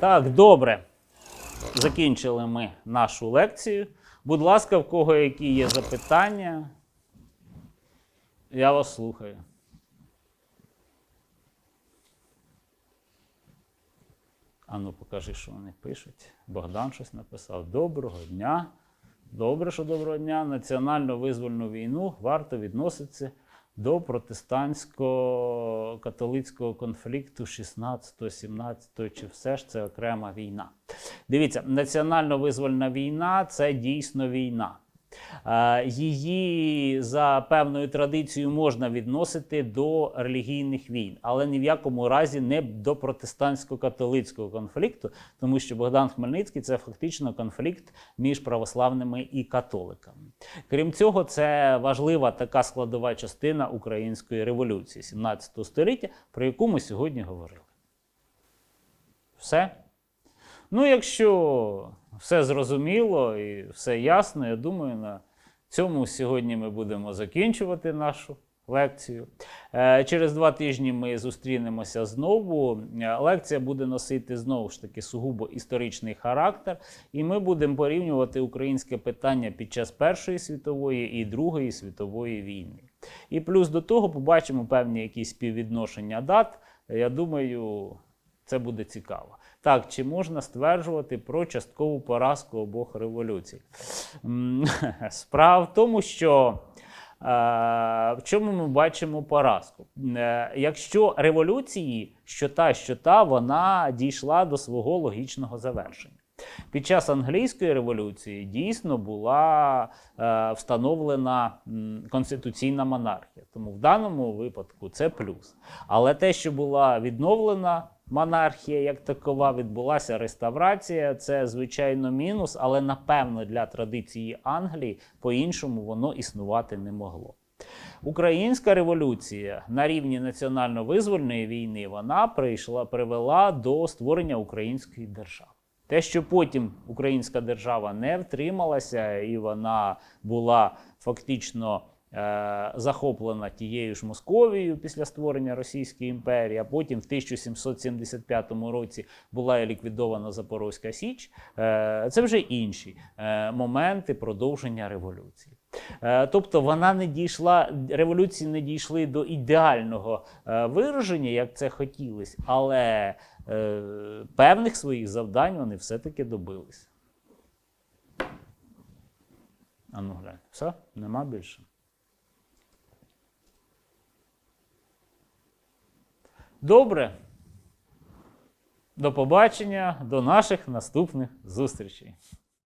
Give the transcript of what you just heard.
Так, добре. Закінчили ми нашу лекцію. Будь ласка, в кого які є запитання? Я вас слухаю. Ану, покажи, що вони пишуть. Богдан щось написав. Доброго дня. Добре, що доброго дня. Національно визвольну війну варто відноситися до протестантсько-католицького конфлікту 16-17, чи все ж це окрема війна. Дивіться, національно-визвольна війна це дійсно війна. Е, Її за певною традицією можна відносити до релігійних війн, але ні в якому разі не до протестантсько-католицького конфлікту, тому що Богдан Хмельницький це фактично конфлікт між православними і католиками. Крім цього, це важлива така складова частина української революції 17 століття, про яку ми сьогодні говорили. Все. Ну, якщо все зрозуміло і все ясно, я думаю, на цьому сьогодні ми будемо закінчувати нашу лекцію. Е, Через два тижні ми зустрінемося знову. Е, Лекція буде носити знову ж таки сугубо історичний характер, і ми будемо порівнювати українське питання під час Першої світової і Другої світової війни. І плюс до того побачимо певні якісь співвідношення дат. Я думаю, це буде цікаво. Так, чи можна стверджувати про часткову поразку обох революцій? Справа в тому, що е, в чому ми бачимо поразку? Е, Якщо революції, що та, що та, вона дійшла до свого логічного завершення. Під час англійської революції дійсно була е, встановлена м, конституційна монархія. Тому в даному випадку це плюс. Але те, що була відновлена монархія як такова, відбулася реставрація, це звичайно мінус, але напевно для традиції Англії по-іншому воно існувати не могло. Українська революція на рівні національно-визвольної війни вона прийшла, привела до створення української держави. Те, що потім українська держава не втрималася, і вона була фактично захоплена тією ж Московією після створення Російської імперії, а потім в 1775 році була ліквідована Запорозька Січ. Е, це вже інші е, моменти продовження революції. Е, Тобто вона не дійшла, революції не дійшли до ідеального е, вираження, як це хотілося, але е, певних своїх завдань вони все-таки добилися. А ну глянь, все? Нема більше. Добре. До побачення, до наших наступних зустрічей.